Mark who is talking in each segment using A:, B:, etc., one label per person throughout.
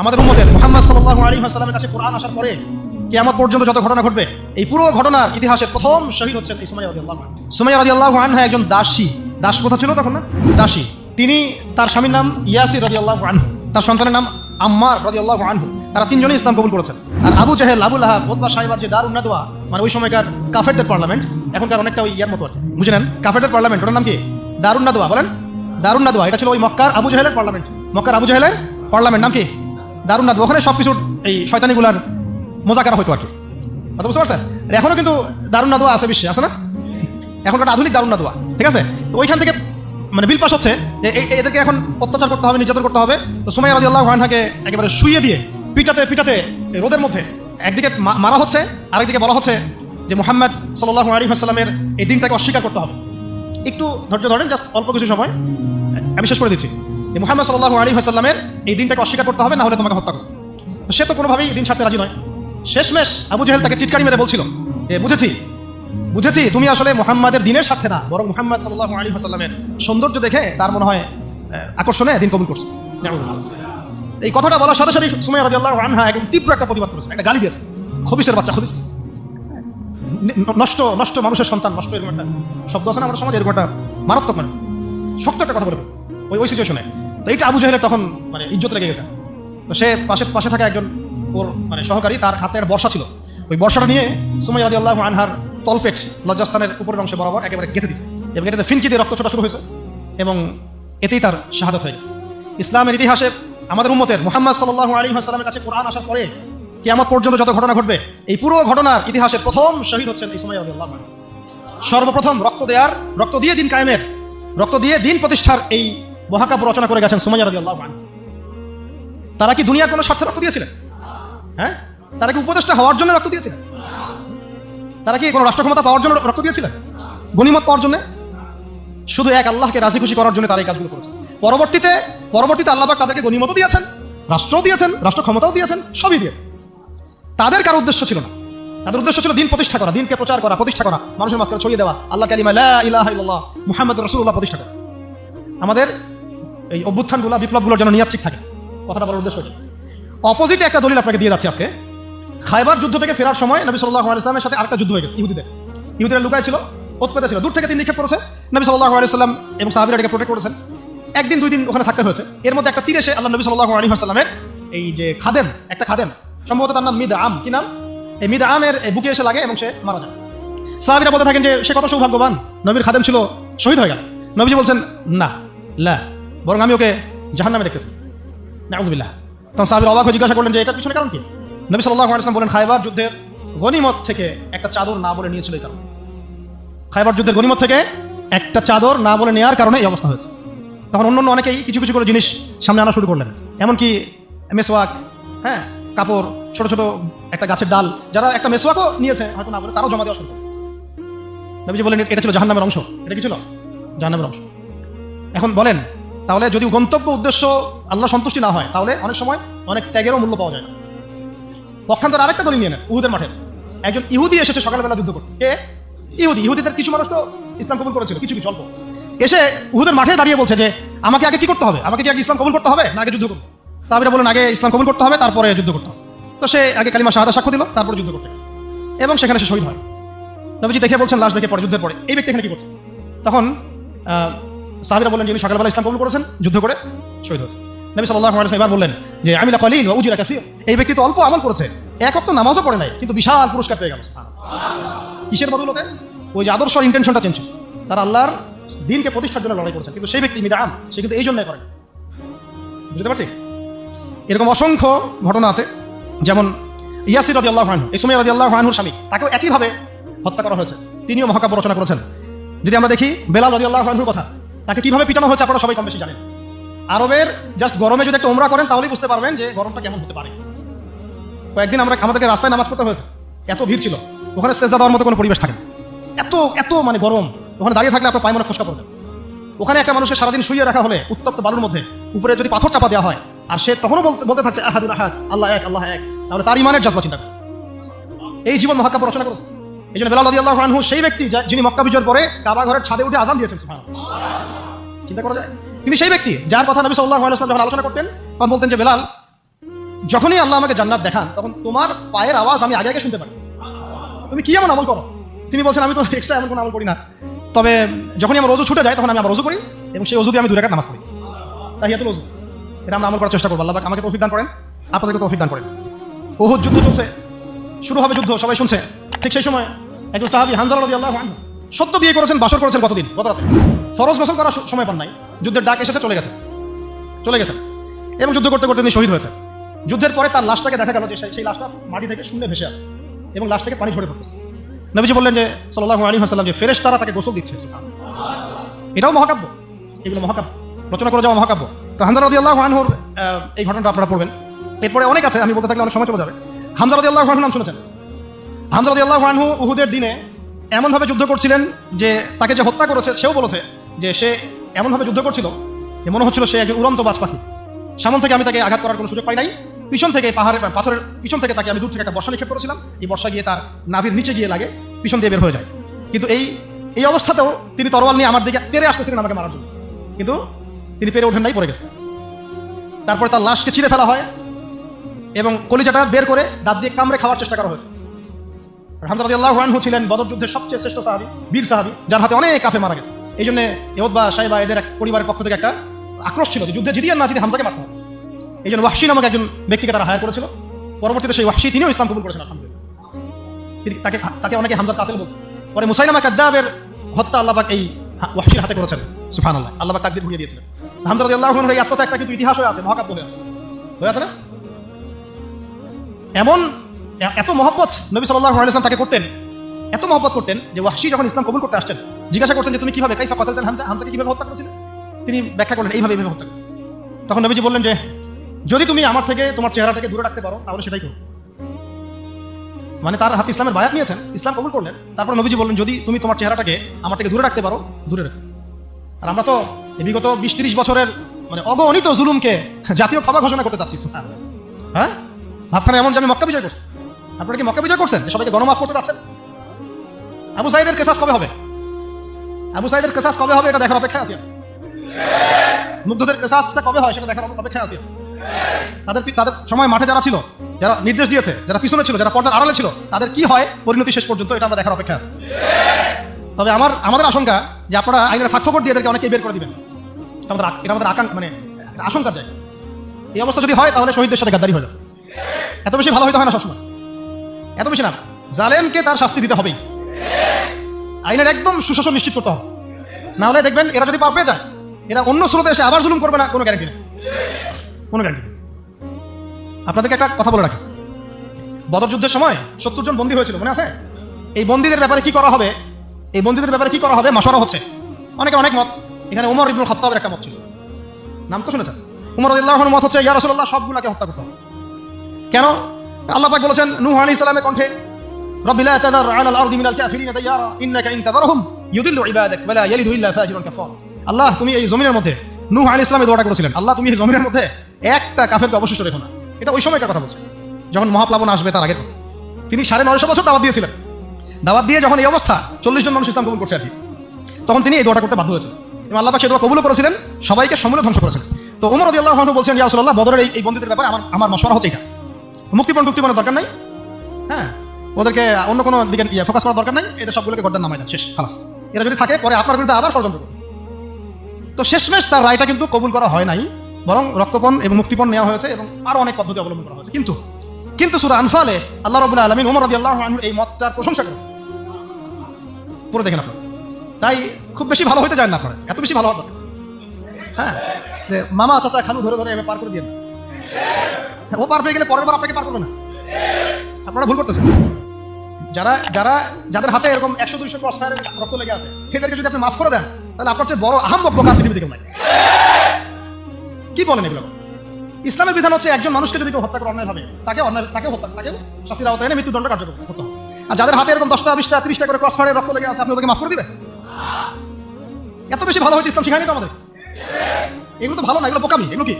A: আমাদের উম্মতের মোহাম্মদ সাল্লাল্লাহু আলাইহি ওয়াসাল্লামের কাছে কোরআন আসার পরে কিয়ামত পর্যন্ত যত ঘটনা ঘটবে, এই পুরো ঘটনার ইতিহাসে প্রথম শহীদ হচ্ছেন সুমাইয়া সুমাইয়া রাদিয়াল্লাহু আনহা একজন দাসী। দাস প্রথা ছিল তখন না? দাসী। তিনি তার স্বামীর নাম ইয়াসির রাদিয়াল্লাহু আনহু। তার সন্তানের নাম আম্মার রাজি আল্লাহ আনহু। তারা তিনজনই ইসলাম কবুল করেছেন। আর আবু জাহেল, আবুল আহাব ওতবা সাহেবার যে দারুণ নাদওয়া মানে ওই সময়কার কাফেরদের পার্লামেন্ট, এখনকার অনেকটা ওই ইয়ার মতো কি। বুঝে নেন? কাফেরদের পার্লামেন্ট, ওটার নাম কি? দারুণ নাদওয়া, বলেন? দারুণ নাদওয়া, এটা ছিল ওই মক্কার আবু জাহেলের পার্লামেন্ট। মক্কার আবু জাহেলের পার্লামেন্ট, নাম কি? দারুণ নাদওয়া ওখানে সব কিছুর এই শয়তানিগুলার মোজাকারা হইতো আর কি। বুঝতে পারছেন? আর এখনও কিন্তু দারুণ নাদওয়া আছে বিশ্বে, আছে না? এখনকার আধুনিক দারুণ নাদওয়া ঠিক আছে? তো ওইখান থেকে মানে বিল পাস হচ্ছে এদেরকে এখন অত্যাচার করতে হবে, নির্যাতন করতে হবে। তো সুমাইয়া রাদিয়াল্লাহু আনহাকে একেবারে শুয়ে দিয়ে পিটাতে পিটাতে রোদের মধ্যে একদিকে মারা হচ্ছে, আরেকদিকে বলা হচ্ছে যে মোহাম্মদ সাল্লাল্লাহু আলাইহি ওয়াসাল্লামের এই দিনটাকে অস্বীকার করতে হবে। একটু ধৈর্য ধরেন, জাস্ট অল্প কিছু সময়। আমি শেষ করে দিচ্ছি। যে মুহাম্মদ সাল্লাল্লাহু আলাইহি ওয়াসাল্লামের এই দিনটাকে অস্বীকার করতে হবে না হলে তোমাকে হত্যা করো সে তো কোনোভাবেই দিন ছাড়তে রাজি নয়। শেষমেশ আবু জাহেল তাকে টিটকারি মেরে বলছিল যে বুঝেছি বুঝেছি, তুমি আসলে মোহাম্মদের দিনের সাথে না, বরং মুহাম্মদ সাল্লাল্লাহু আলাইহি ওয়াসাল্লামের সৌন্দর্য দেখে তার মনে হয় আকর্ষণে দিন কবুল করছে। এই কথাটা বলার সাথে সাথে সুমাইয়া রাদিয়াল্লাহু আনহা একদম তীব্র একটা প্রতিবাদ করেছে, একটা গালি দিয়েছে। খবিসের বাচ্চা, খবিস। নষ্ট নষ্ট মানুষের সন্তান, নষ্ট এরকম একটা শব্দ আছে না আমাদের সমাজে, এরকম একটা মারাত্মক মানে শক্ত একটা কথা বলে ফেলছে। ওই ওই সিচুয়েশনে তো এইটা আবু জাহেলের তখন মানে ইজ্জত লেগে গেছে। তো সে পাশে পাশে থাকা একজন ওর মানে সহকারী, তার হাতে একটা বর্ষা ছিল। ওই বর্ষাটা নিয়ে সুমাই আদি আল্লাহ আনহার তলপেট লজ্জাস্থানের উপরের অংশে বরাবর একেবারে গেঁথে দিচ্ছে এবং এটাতে ফিনকি দিয়ে রক্ত ছোটা শুরু হয়েছে এবং এতেই তার শাহাদত হয়ে গেছে। ইসলামের ইতিহাসে আমাদের উম্মতের মোহাম্মদ সাল্লাহ আলী হাসালামের কাছে কোরআন আসার পরে কিয়ামত পর্যন্ত যত ঘটনা ঘটবে, এই পুরো ঘটনার ইতিহাসের প্রথম শহীদ হচ্ছেন এই সময় আল্লাহ সর্বপ্রথম রক্ত দেওয়ার রক্ত দিয়ে দিন কায়েমের, রক্ত দিয়ে দিন প্রতিষ্ঠার এই মহাকাব্য রচনা করে গেছেন সুমাইয়া রাজি আল্লাহ তারা কি দুনিয়ার কোনো স্বার্থে রক্ত দিয়েছিলেন? হ্যাঁ? তারা কি উপদেষ্টা হওয়ার জন্য রক্ত দিয়েছিলেন? তারা কি কোনো রাষ্ট্র ক্ষমতা পাওয়ার জন্য রক্ত দিয়েছিলেন? গণিমত পাওয়ার জন্য? শুধু এক আল্লাহকে রাজি খুশি করার জন্য তারা এই কাজগুলো করেছে। পরবর্তীতে পরবর্তীতে আল্লাহ তাদেরকে গণিমতও দিয়েছেন, রাষ্ট্রও দিয়েছেন রাষ্ট্র ক্ষমতাও দিয়েছেন, সবই দিয়েছেন। তাদের কারও উদ্দেশ্য ছিল না। তাদের উদ্দেশ্য ছিল দিন প্রতিষ্ঠা করা, দিনকে প্রচার করা, প্রতিষ্ঠা করা, মানুষের মাঝখানে ছড়িয়ে দেওয়া আল্লাহ কালিমা ইলাহা মুহাম্মদ রাসূলুল্লাহ প্রতিষ্ঠা করা। আমাদের এই অভ্যুত্থানগুলো, বিপ্লবগুলোর জন্য নিয়াত ঠিক থাকে। কথাটা বলার উদ্দেশ্য অপোজিটে একটা দলিল আপনাকে দিয়ে যাচ্ছে আজকে। খাইবার যুদ্ধ থেকে ফেরার সময় নবী সাল্লাহ আলাইসলামের সাথে আরেকটা যুদ্ধ হয়ে গেছে, ইহুদিদের। ইহুদিরা লুকায় ছিল, উৎপেতে ছিল। দূর থেকে তিনি নিক্ষেপ করেছে, নবী সাল্লাহ আলাইসাল্লাম এবং সাহাবিরা প্রোটেক্ট করেছেন। একদিন, দুই দিন ওখানে থাকতে হয়েছে। এর মধ্যে একটা তীর এসে আল্লাহ নবী সাল্লাহ আলী আসাল্লামের এই যে খাদেম, একটা খাদেম, সম্ভবত তার নাম মিদ আম কি নাম? এই মিদ আমের বুকে এসে লাগে এবং সে মারা যায়। সাহাবিরা বলতে থাকেন যে, সে কত সৌভাগ্যবান, নবীর খাদেম ছিল, শহীদ হয়ে গেল। নবীজি বলছেন, না, লা। বরং আমি ওকে জাহান নামে দেখতেছি নাউজুবিল্লাহ তখন সাহাবির অবাক জিজ্ঞাসা করলেন যে, এটার পিছনে কারণ কি? নবী সাল্লাহ আলাইসলাম বলেন, খাইবার যুদ্ধের গনিমত থেকে একটা চাদর না বলে নিয়েছিল এই কারণে। খাইবার যুদ্ধের গনিমত থেকে একটা চাদর না বলে নেওয়ার কারণে এই অবস্থা হয়েছে। তখন অন্য অন্য অনেকেই কিছু কিছু করে জিনিস সামনে আনা শুরু করলেন। এমনকি মেসওয়াক হ্যাঁ কাপড়, ছোট ছোট একটা গাছের ডাল, যারা একটা মেসওয়াকও নিয়েছে, হয়তো না বলে তারাও জমা দেওয়া শুরু করল নবীজি বলেন এটা ছিল জাহান্নামের অংশ। এটা কি ছিল? জাহান্নামের অংশ। এখন বলেন তাহলে যদি গন্তব্য উদ্দেশ্য আল্লাহ সন্তুষ্টি না হয়, তাহলে অনেক সময় অনেক ত্যাগেরও মূল্য পাওয়া যায়। না পক্ষান্তর আরেকটা দলিল নিয়ে নেন, উহুদের মাঠে। একজন ইহুদি এসেছে সকালবেলা যুদ্ধ করতে। কে? ইহুদি। ইহুদিদের কিছু মানুষ তো ইসলাম কবুল করেছিল, কিছু কিছু, অল্প। এসে উহুদের মাঠে দাঁড়িয়ে বলছে যে, আমাকে আগে কি করতে হবে? আমাকে কি আগে ইসলাম কবুল করতে হবে? না আগে যুদ্ধ করব। সাহাবিরা বলেন আগে ইসলাম কবুল করতে হবে, তারপরে যুদ্ধ করতে হবে। তো সে আগে কালিমা শাহাদা সাক্ষ্য দিল, তারপরে যুদ্ধ করতে এবং সেখানে সে শহীদ হয়। নবীজি দেখে বলছেন, লাশ দেখে পরে, যুদ্ধের পরে। এই ব্যক্তি এখানে কি করছে? তখন সাহাবিরা যে যিনি সকালবেলা ইসলাম কবুল করেছেন, যুদ্ধ করে শহীদ হয়েছে নবী সাল্লাহ এবার বললেন যে আমি কলিল ও উজিরা কাসির। এই ব্যক্তি তো অল্প আমল করেছে, এক অক্ত নামাজও পড়ে নাই, কিন্তু বিশাল পুরস্কার পেয়ে গেল কিসের বদলতে? ওই যে আদর্শ ইন্টেনশনটা চেঞ্জ তারা আল্লাহর দিনকে প্রতিষ্ঠার জন্য লড়াই করছেন, কিন্তু সেই ব্যক্তি মিদাম, সে কিন্তু এই জন্যই করেন। বুঝতে পারছি? এরকম অসংখ্য ঘটনা আছে, যেমন ইয়াসির রদি আল্লাহ হানহু এই সময় রদি আল্লাহ হানহুর স্বামী, তাকেও একইভাবে হত্যা করা হয়েছে। তিনিও মহাকাব্য রচনা করেছেন। যদি আমরা দেখি বেলাল রদি আল্লাহ হানহুর কথা তাকে কীভাবে পিটানো হয়েছে আপনারা সবাই কম বেশি জানেন। আরবের জাস্ট গরমে যদি একটা ওমরা করেন, তাহলেই বুঝতে পারবেন যে গরমটা কেমন হতে পারে। কয়েকদিন আমরা আমাদেরকে রাস্তায় নামাজ পড়তে হয়েছে। এত ভিড় ছিল। ওখানে সেজদা দেওয়ার মতো কোনো পরিবেশ থাকে। এত এত মানে গরম। ওখানে দাঁড়িয়ে থাকলে আপনার পায়ে মনে ফসকা পড়বে। ওখানে একটা মানুষকে সারাদিন শুয়ে রাখা হলে উত্তপ্ত বালুর মধ্যে উপরে যদি পাথর চাপা দেওয়া হয়, আর সে তখনও বলতে থাকছে, আহাদুল আহাদ, আল্লাহ এক আল্লাহ এক। তাহলে তার ইমানের জজবা চিন্তা। এই জীবন মহাকাব্য রচনা করেছে। এই জন্য বেলাল আল্লাহ আনহু সেই ব্যক্তি যিনি মক্কা বিজয়ের পরে কাবা ঘরের ছাদে উঠে আজান দিয়েছেন। চিন্তা করা যায়? তিনি সেই ব্যক্তি যার কথা নবী সাল্লাল্লাহু আলাইহি ওয়াসাল্লাম যখন আলোচনা করতেন, তখন বলতেন যে, বেলাল, যখনই আল্লাহ আমাকে জান্নাত দেখান, তখন তোমার পায়ের আওয়াজ আমি আগে আগে শুনতে পারি। তুমি কি এমন আমল করো? তিনি বলছেন, আমি তো এক্সট্রা এমন কোনো আমল করি না। তবে যখনই আমার রোজু ছুটে যায়, তখন আমি আবার রোজু করি এবং সেই রোজু দিয়ে আমি দু রেখাত নামাজ পড়ি। তাহিয়াতুল রোজু এটা আমরা আমল করার চেষ্টা করব। আল্লাহ আমাকে তৌফিক দান করেন, আপনাদেরকে তৌফিক দান করেন। ওহুদ যুদ্ধ চলছে। শুরু হবে যুদ্ধ, সবাই শুনছে। ঠিক সেই সময় একজন সাহাবি হানজাল রদি আল্লাহ সত্য বিয়ে করেছেন, বাসর করেছেন কতদিন? গত রাতে। ফরজ গোসল করার সময় পান নাই। যুদ্ধের ডাক এসেছে, চলে গেছে চলে গেছে এবং যুদ্ধ করতে করতে তিনি শহীদ হয়েছে যুদ্ধের পরে তার লাশটাকে দেখা গেল যে সেই- লাশটা মাটি থেকে শূন্য ভেসে আছে এবং লাশ থেকে পানি ঝরে পড়তেছে। নবীজি বললেন যে সাল্লাহ আলী হাসাল্লাম যে ফেরেশ তারা তাকে গোসল দিচ্ছে। এটাও মহাকাব্য। এগুলো মহাকাব্য। রচনা করে যাওয়া মহাকাব্য। তো হামজা রদি আল্লাহ আনহুর এই ঘটনাটা আপনারা পড়বেন। এরপরে অনেক আছে, আমি বলতে থাকলে অনেক সময় চলে যাবে। হামজা রদি আল্লাহ আনহু নাম শুনেছেন? হামজা রদি আল্লাহ আনহু উহুদের দিনে এমনভাবে যুদ্ধ করছিলেন যে তাকে যে হত্যা করেছে, সেও বলেছে যে সে এমনভাবে যুদ্ধ করছিল যে মনে হচ্ছিল সে একজন উড়ন্ত বাজ পাখি। সামন থেকে আমি তাকে আঘাত করার কোনো সুযোগ পাই নাই। পিছন থেকে পাহাড়ের, পাথরের পিছন থেকে তাকে আমি দূর থেকে একটা বর্ষা নিক্ষেপ করেছিলাম। এই বর্ষা গিয়ে তার নাভির নিচে গিয়ে লাগে, পিছন দিয়ে বের হয়ে যায়। কিন্তু এই এই অবস্থাতেও তিনি তরোয়াল নিয়ে আমার দিকে তেরে আসতেছিলেন আমাকে মারার জন্য। কিন্তু তিনি পেরে ওঠেন নাই, পড়ে গেছেন। তারপরে তার লাশকে ছিঁড়ে ফেলা হয় এবং কলিজাটা বের করে দাঁত দিয়ে কামড়ে খাওয়ার চেষ্টা করা হয়েছে। ছিলেন সবচেয়ে শ্রেষ্ঠ সাহাবী, বীর সাহাবী, যার হাতে অনেক কাফে মারা গেছে। এই জন্য সাহেবা এদের এক পরিবারের পক্ষ থেকে একটা আক্রোশ ছিল যে যুদ্ধে না হামজাকে মারতে হবে। এই জন্য নামক একজন ব্যক্তিকে তারা হায়ার করেছিল। পরবর্তীতে সেই তিনিও ইসলাম কবুল করেছেন, আলহামদুলিল্লাহ। তাকে তাকে অনেকে হামজার কাতেল বলত পরে মুসাইনামা কাদ্দাবের হত্যা আল্লাহবাক এই ওয়াহশির হাতে করেছেন সুফান আল্লাহ আল্লাহবাক তাকদির ঘুরিয়ে দিয়েছিলেন। হামজা আনহুর এই আত্মত্যাগটা কিন্তু ইতিহাস হয়ে আছে, মহাকাব্য হয়ে আছে। হয়ে আছে না? এমন এত মহব্বত নবী সাল্লাহ তাকে করতেন? এত মহব্বত করতেন যে ওয়াহশি যখন ইসলাম কবুল করতে আসছেন, জিজ্ঞাসা করছেন যে তুমি কীভাবে, কাইফা কতালতেন হামজা, হামজাকে কীভাবে হত্যা করেছিলেন তিনি ব্যাখ্যা করলেন, এইভাবে এইভাবে হত্যা করেছেন তখন নবীজি বললেন যে, যদি তুমি আমার থেকে, তোমার চেহারাটাকে দূরে রাখতে পারো, তাহলে সেটাই করো। মানে তার হাতে ইসলামের বায়াত নিয়েছেন, ইসলাম কবুল করলেন, তারপর নবীজি বললেন, যদি তুমি তোমার চেহারাটাকে আমার থেকে দূরে রাখতে পারো, দূরে রাখো। আর আমরা তো বিগত বিশ তিরিশ বছরের মানে অগণিত জুলুমকে জাতীয় ক্ষমা ঘোষণা করতে চাচ্ছি হ্যাঁ? ভাবখানে এমন যে আমি মক্কা বিজয় করছি। আপনারা কি মক্কা বিজয় করছেন? যে সবাইকে গণমাফ করতে চাচ্ছেন আবু সাইদের কেসাস কবে হবে? আবু সাইদের কেসাস কবে হবে এটা দেখার অপেক্ষা আছে মুগ্ধদের কেসাসটা কবে হয় সেটা দেখার অপেক্ষা আছে তাদের তাদের সময় মাঠে যারা ছিল, যারা নির্দেশ দিয়েছে, যারা পিছনে ছিল, যারা পর্দার আড়ালে ছিল, তাদের কি হয়? পরিণতি শেষ পর্যন্ত এটা আমরা দেখার অপেক্ষা আছে। তবে আমার, আমাদের আশঙ্কা যে আপনারা আইনের সাক্ষ্যকর দিয়ে এদেরকে অনেকে বের করে দিবেন। আমাদের এটা আমাদের আকাঙ্ক্ষা মানে আশঙ্কা যায় এই অবস্থা যদি হয়, তাহলে শহীদদের সাথে গাদ্দারি হয়ে যাবে। এত বেশি ভালো হইতে হয় না সবসময়। এত বেশি না। জালেমকে তার শাস্তি দিতে হবেই। আইনের একদম সুশাসন নিশ্চিত করতে হবে। না হলে দেখবেন এরা যদি পার পেয়ে যায়, এরা অন্য স্রোতে এসে আবার জুলুম করবে না, কোনো গ্যারান্টি নেই। কোনো গ্যারান্টি নেই। আপনাদেরকে একটা কথা বলে রাখি। বদর যুদ্ধের সময় সত্তর জন বন্দী হয়েছিল, মনে আছে? এই বন্দীদের ব্যাপারে কি করা হবে? এই বন্দীদের ব্যাপারে কি করা হবে মাসরা হচ্ছে। অনেকে অনেক মত। এখানে উমর ইবনুল খত্তাবের একটা মত ছিল। নাম তো শুনেছেন? উমর আল্লাহর মত হচ্ছে, ইয়া রাসূলুল্লাহ, সবগুলাকে হত্যা করতে হবে। কেন? আল্লাহ পাক বলেছেন, নূহ আলাইহিস সালামের কণ্ঠে, রব্বি লা তাদার আলা আল-আরদি মিনাল কাফিরিন দাইয়ারা, ইন্নাকা ইন তাদারহুম ইউদিল্লু ইবাদাক, ওয়া লা ইয়ালিদু ইল্লা ফাজিরুন কাফার আল্লাহ, তুমি এই জমিনের মধ্যে, নূহ আলাইহিস সালাম দোয়াটা করেছিলেন। আল্লাহ, তুমি এই জমিনের মধ্যে একটা কাফেরকে অবশিষ্ট রেখো না। এটা ওই সময়কার কথা বলছে। যখন মহাপ্লাবন আসবে তার আগের তিনি সাড়ে নয়শো বছর দাওয়াত দিয়েছিলেন। দাওয়াত দিয়ে যখন এই অবস্থা, চল্লিশ জন মানুষ ইসলাম কবুল করছে আর কি, তখন তিনি এই দোয়াটা করতে বাধ্য হয়েছেন। এবং আল্লাহ পাক দোয়া কবুল করেছিলেন, সবাইকে সমূলে ধ্বংস করেছেন তো উমর রদি আল্লাহ বলছেন, ইয়া রাসূলুল্লাহ, বদরের এই এই বন্দীদের ব্যাপারে আমার আমার মশওয়ারা হচ্ছে এটা। মুক্তিপণ টুক্তিপণের দরকার নাই। হ্যাঁ? ওদেরকে অন্য কোনো দিকে ফোকাস করার দরকার নাই। এদের সবগুলোকে গর্দান নামাই দেন। শেষ, খালাস। এরা যদি থাকে, পরে আপনার বিরুদ্ধে আবার ষড়যন্ত্র করবে। তো শেষমেশ তার রায়টা কিন্তু কবুল করা হয় নাই, বরং রক্তপণ এবং মুক্তিপণ নেওয়া হয়েছে এবং আরও অনেক পদ্ধতি অবলম্বন করা হয়েছে। কিন্তু কিন্তু সুরা আনফালে আল্লাহ রবুল্লাহ আলমিন ওমর রদি আল্লাহ এই মতটার প্রশংসা করেছে পরে দেখেন আপনারা। তাই খুব বেশি ভালো হইতে চান না আপনারা। এত বেশি ভালো দরকার। হ্যাঁ? মামা, চাচা, খালু ধরে ধরে এভাবে পার করে দিয়ে ও পার পেয়ে গেলে পরের বার আপনাকে পার করবে না। আপনারা ভুল করতেছেন। যারা যারা, যাদের হাতে এরকম একশো, দুইশো ক্রস রক্ত লেগে আছে এদেরকে যদি আপনি মাফ করে দেন, তাহলে আপনার চেয়ে বড় আহাম বকা পৃথিবীতে কেউ নাই। কি বলেন এগুলো? ইসলামের বিধান হচ্ছে একজন মানুষকে যদি কেউ হত্যা করে অন্যায় হবে তাকে অন্যায় তাকে হত্যা তাকে শাস্তির আওতায় এনে মৃত্যুদণ্ড কার্যকর করতে হবে। আর যাদের হাতে এরকম দশটা, বিশটা, তিরিশটা করে ক্রস ফায়ারের রক্ত লেগে আছে, আপনি ওদেরকে মাফ করে দিবেন? এত বেশি ভালো হইতে ইসলাম, শিখায়নি তো আমাদের? এগুলো তো ভালো না, এগুলো বোকামি, এগুলো কি?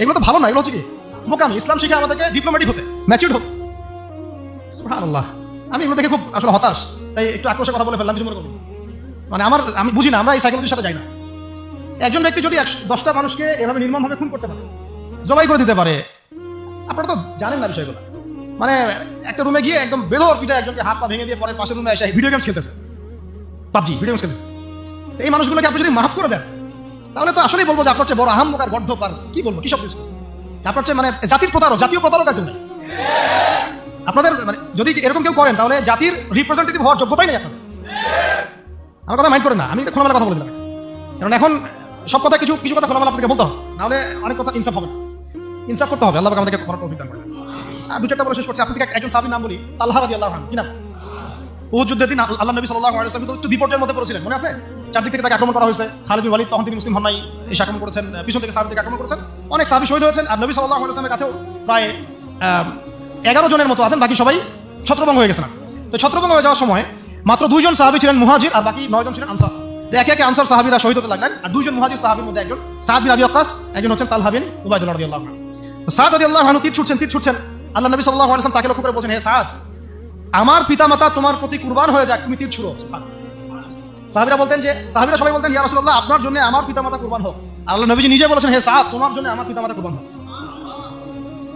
A: এগুলো তো ভালো না, এগুলো হচ্ছে কি? বোকামি ইসলাম শিখে আমাদেরকে ডিপ্লোম্যাটিক হতে। ম্যাচিউর হতে সুবহানাল্লাহ। আমি এগুলো দেখে খুব আসলে হতাশ। তাই একটু আক্রোশের কথা বলে ফেললাম, কিছু মনে করুন মানে আমার, আমি বুঝি না, আমরা এই সাইকোলজির সাথে যাই না। একজন ব্যক্তি যদি দশটা মানুষকে এভাবে নির্মমভাবে খুন করতে পারে, জবাই করে দিতে পারে, আপনারা তো জানেন না বিষয়গুলো। মানে একটা রুমে গিয়ে একদম বেদর পিঠে একজনকে হাত পা ভেঙে দিয়ে পরে পাশের রুমে এসে ভিডিও গেমস খেলতেছে। পাবজি ভিডিও গেমস খেলতেছে। এই মানুষগুলোকে আপনি যদি মাফ করে দেন, তাহলে তো আসলেই বলব যে আপনার বড় আহাম্মকার গর্ধপার কি বলব, কি সব কিছু আপনার চেয়ে মানে জাতির প্রতারক, জাতীয় প্রতারক একজন। আপনাদের মানে যদি এরকম কেউ করেন, তাহলে জাতির রিপ্রেজেন্টেটিভ হওয়ার যোগ্যতাই নেই আপনাদের। আমার কথা মাইন্ড করেন না, আমি খোলামেলা কথা বলে দিলাম। কারণ এখন সব কথা কিছু কিছু কথা খোলামেলা আপনাকে বলতে হবে। নাহলে অনেক কথা ইনসাফ হবে ইনসাফ করতে হবে, আল্লাহ আমাদেরকে করার তৌফিক দান করেন। আর দু চারটা বলে শেষ করছি। আপনি একজন সাহাবীর নাম বলি? তালহা রাদিয়াল্লাহু আনহু, কি নাম? উহুদ যুদ্ধের দিন আল্লাহ নবী সাল্লাল্লাহু আলাইহি ওয়াসাল্লাম তো একটু বিপর্যয়ের মধ্যে পড়েছিলেন, মনে আছে? চারদিক থেকে তাকে আক্রমণ করা হয়েছে। খালিদ বিন ওয়ালিদ তখন তিনি মুসলিম হন নাই, এসে আক্রমণ করেছেন পিছন থেকে সাহাবী আক্রমণ করেছেন। অনেক সাহাবী শহীদ হয়েছেন, আর নবী সাল্লাল্লাহু আলাইহি ওয়াসাল্লামের কাছেও প্রায় এগারো জনের মতো আছেন, বাকি সবাই ছত্রভঙ্গ হয়ে গেছেন তো ছত্রভঙ্গ হয়ে যাওয়ার সময় মাত্র দুইজন সাহাবী ছিলেন মুহাজির আর বাকি নয়জন ছিলেন আনসার। একে একে আনসার সাহাবীরা শহীদ হতে লাগলেন, আর দুইজন মুহাজির সাহাবীর মধ্যে একজন সাদ বিন আবি ওয়াক্কাস, একজন হচ্ছেন তালহা বিন উবাইদুল্লাহ রাদিয়াল্লাহু আনহু। তো সাদ রাদিয়াল্লাহু আনহু তীর ছুটছেন তীর ছুটছেন। আল্লাহ নবী সাল্লাল্লাহু আলাইহি ওয়াসাল্লাম তাকে লক্ষ্য করে বলছেন, হে সাদ, আমার পিতামাতা তোমার প্রতি কুরবান হয়ে যাক, তুমি তীর ছুড়ো। সাহাবিরা বলতেন যে, সাহাবিরা সবাই বলতেন, ইয়া রাসূলুল্লাহ, আপনার জন্য আমার পিতামাতা কুরবান হোক। আল্লাহ নবীজি নিজে বলেছেন, হে সাদ তোমার জন্য আমার পিতামাতা কুরবান হোক।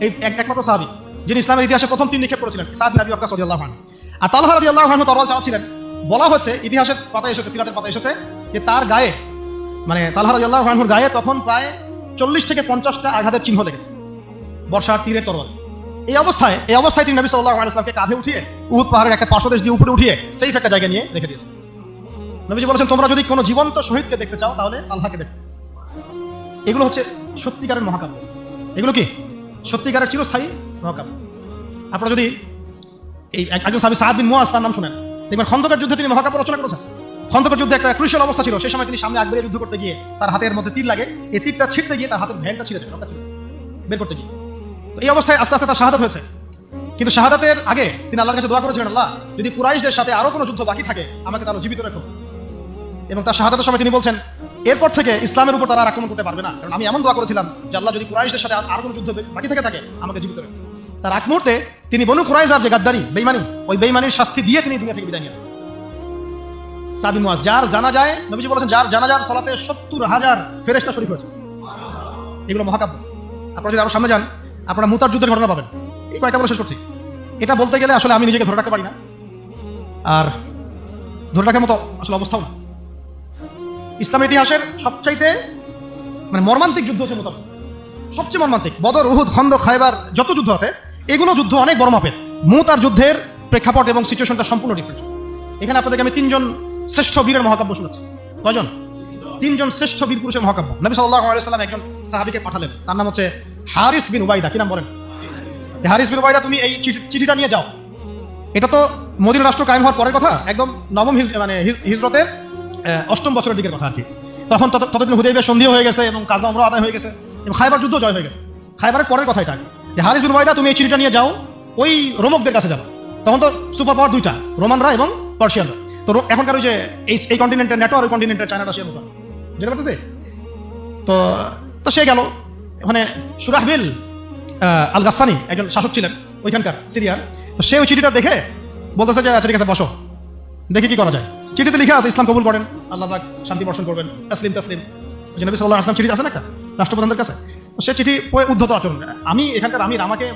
A: এই এক- একমাত্র সাহাবী, যিনি ইসলামের ইতিহাসে প্রথম তিন নিক্ষেপ করেছিলেন, সাদ নবী ওয়াক্কাস রাদিয়াল্লাহু আনহু। আর তালহা রাদিয়াল্লাহু আনহু তরোয়াল চালাচ্ছিলেন। বলা হচ্ছে ইতিহাসের পাতায় এসেছে, সিরাতের পাতায় এসেছে, যে তার গায়ে মানে তালহা রাদিয়াল্লাহু আনহুর গায়ে তখন প্রায় চল্লিশ থেকে পঞ্চাশটা আঘাতের চিহ্ন লেগেছে, বর্ষার তীরের তরোয়াল। এই অবস্থায় এই অবস্থায় তিনি নবী সাল্লাল্লাহু আলাইহি ওয়াসাল্লামকে কাঁধে উঠিয়ে উহুদ পাহাড়ের একটা পার্শ্বদেশ দিয়ে উপরে উঠিয়ে সেফ একটা জায়গায় নিয়ে রেখে দিয়েছে নবীজি বলেছেন, তোমরা যদি কোনো জীবন্ত শহীদকে দেখতে চাও, তাহলে আল্লাহকে দেখো। এগুলো হচ্ছে সত্যিকারের মহাকাব্য। এগুলো কি? সত্যিকারের চিরস্থায়ী মহাকাব্য। আপনারা যদি এই একজন সাহাবী সাহাদ বিন মুয়াজ, তার নাম শুনেন। দেখবেন, খন্দকের যুদ্ধে তিনি মহাকাব্য রচনা করেছেন। খন্দকের যুদ্ধে একটা ক্রুশিয়াল অবস্থা ছিল। সেই সময় তিনি সামনে আগ বেরিয়ে যুদ্ধ করতে গিয়ে তার হাতের মধ্যে তীর লাগে। এই তীরটা ছিঁড়তে গিয়ে তার হাতের ভ্যানটা ছিঁড়ে যায় বের করতে গিয়ে। তো এই অবস্থায় আস্তে আস্তে তার শাহাদাত হয়েছে। কিন্তু শাহাদাতের আগে তিনি আল্লাহর কাছে দোয়া করেছিলেন, আল্লাহ, যদি কুরাইশদের সাথে আরও কোনো যুদ্ধ বাকি থাকে, আমাকে তারা জীবিত রেখো। এবং তার শাহাদাতের সময় তিনি বলছেন, এরপর থেকে ইসলামের উপর তারা আক্রমণ করতে পারবে না। কারণ আমি এমন দোয়া করেছিলাম যে আল্লাহ যদি কুরাইশদের সাথে আর- কোনো যুদ্ধ বাকি থেকে থাকে, আমাকে জীবিত রেখো। তার এক মুহূর্তে তিনি বনু কুরাইজার যে গাদ্দারি বেইমানি ওই বেইমানির শাস্তি দিয়ে তিনি দুনিয়া থেকে বিদায় নিয়েছেন। সাবি মুয়াজ যার জানা যায় নবীজি বলেছেন, যার জানাজার সালাতে সত্তর হাজার ফেরেশতা শরীফ হয়েছে। এগুলো মহাকাব্য। আপনারা যদি আরও সামনে যান, আপনারা মুতার যুদ্ধের ঘটনা পাবেন। এই কয়েকটা বলে শেষ করছি। এটা বলতে গেলে আসলে আমি নিজেকে ধরে রাখতে পারি না। আর ধরে রাখার মতো আসলে অবস্থাও না। ইসলামের ইতিহাসের সবচাইতে মানে মর্মান্তিক যুদ্ধ হচ্ছে মোতাব সবচেয়ে মর্মান্তিক। বদর, উহুদ, খন্দ খাইবার যত যুদ্ধ আছে, এগুলো যুদ্ধ অনেক বড় মাপের মুত আর যুদ্ধের প্রেক্ষাপট এবং সিচুয়েশনটা সম্পূর্ণ ডিফারেন্ট এখানে আপনাদেরকে আমি তিনজন শ্রেষ্ঠ বীরের মহাকাব্য শুনেছি কয়জন? তিনজন শ্রেষ্ঠ বীর পুরুষের মহাকাব্য। নবী সাল্লাল্লাহু আলাইহি সাল্লাম একজন সাহাবীকে পাঠালেন। তার নাম হচ্ছে হারিস বিন উবাইদা কি নাম বলেন? হারিস বিন উবাইদা তুমি এই চিঠি- চিঠিটা নিয়ে যাও। এটা তো মদিনা রাষ্ট্র কায়েম হওয়ার পরের কথা। একদম নবম মানে হিজরতের অষ্টম বছরের দিকের কথা আর কি। তখন ততদিন হুদাইবিয়া সন্ধি হয়ে গেছে এবং কাজা আমরা আদায় হয়ে গেছে এবং খাইবার যুদ্ধ জয় হয়ে গেছে। খাইবারের পরের কথা এটা। যে হারিস বিন উবাইদা তুমি এই চিঠিটা নিয়ে যাও, ওই রোমকদের কাছে যাও তখন তো সুপার পাওয়ার দুইটা, রোমানরা এবং পার্সিয়ানরা। তো এখনকার ওই যে এই এই কন্টিনেন্টের নেটো আর ওই কন্টিনেন্টের চায়না রাশিয়ার মতো। যেটা পারতেছে? তো তো সে গেল। ওখানে সুরাহবিল আল গাসানি একজন শাসক ছিলেন ওইখানকার, সিরিয়ার। তো সে ওই চিঠিটা দেখে বলতেছে যে আচ্ছা ঠিক আছে, বসো। দেখি কি করা যায়। চিঠিতে লিখে আছে, ইসলাম কবুল করেন। আল্লাহ পাক শান্তি বর্ষণ করবেন। তাসলিম তাসলিম। ওই যে নবী সাল্লাহ আসলাম চিঠি আছে না একটা? রাষ্ট্রপ্রধানদের কাছে। সে চিঠি পড়ে উদ্ধত আচরণ। আমি এখানকার আমির, আমাকে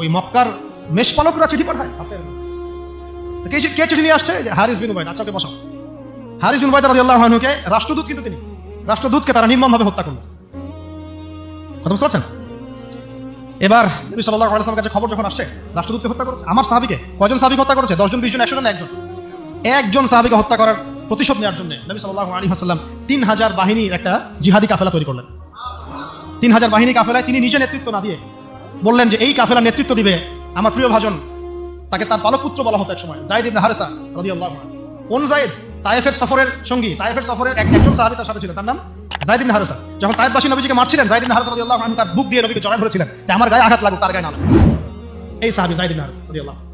A: ওই মক্কার মেষপালকরা চিঠি পাঠায়। আপনার কে কে চিঠি নিয়ে আসছে? যে হারিস বিন উবাইদ আচ্ছা ওকে বসো। হারিস বিন উবাইদ রাদিয়াল্লাহু আনহুকে রাষ্ট্রদূত কিন্তু তিনি। রাষ্ট্রদূতকে তারা নির্মমভাবে হত্যা করল। কথা বুঝতে পারছেন এবার নবী সাল্লাল্লাহু আলাইহি কাছে খবর যখন আসছে, রাষ্ট্রদূতকে হত্যা করেছে। আমার সাহাবীকে। কয়জন সাহাবীকে হত্যা করেছে? দশজন, বিশজন, একশো জন, একজন। একজন সাহাবীকে হত্যা করার প্রতিশোধ নেওয়ার জন্য নবী সাল্লাল্লাহু আলাইহি ওয়াসাল্লাম তিন হাজার বাহিনীর একটা জিহাদি কাফেলা তৈরি করলেন। তিন হাজার বাহিনী কাফেলায় তিনি নিজে নেতৃত্ব না দিয়ে বললেন যে, এই কাফেলার নেতৃত্ব দিবে আমার প্রিয় ভাজন। তাকে তার পালক পুত্র বলা হতো এক সময় জাইদ ইবনে হারেসা রাদিয়াল্লাহু আনহু। কোন জাইদ তায়েফের সফরের সঙ্গী, তায়েফের সফরের এক একজন সাহাবী তার সাথে ছিল তার নাম জাইদ ইবনে হারেসা। যখন তায়েফবাসী নবীজিকে মারছিলেন জাইদ ইবনে হারেসা রাদিয়াল্লাহু আনহু তার বুক দিয়ে নবীকে জড়ায় ধরেছিলেন। যে, আমার গায়ে আঘাত লাগুক, তার গায়ে না এই সাহাবী জাইদ ইবনে হারেসা রাদিয়াল্লাহু আনহু।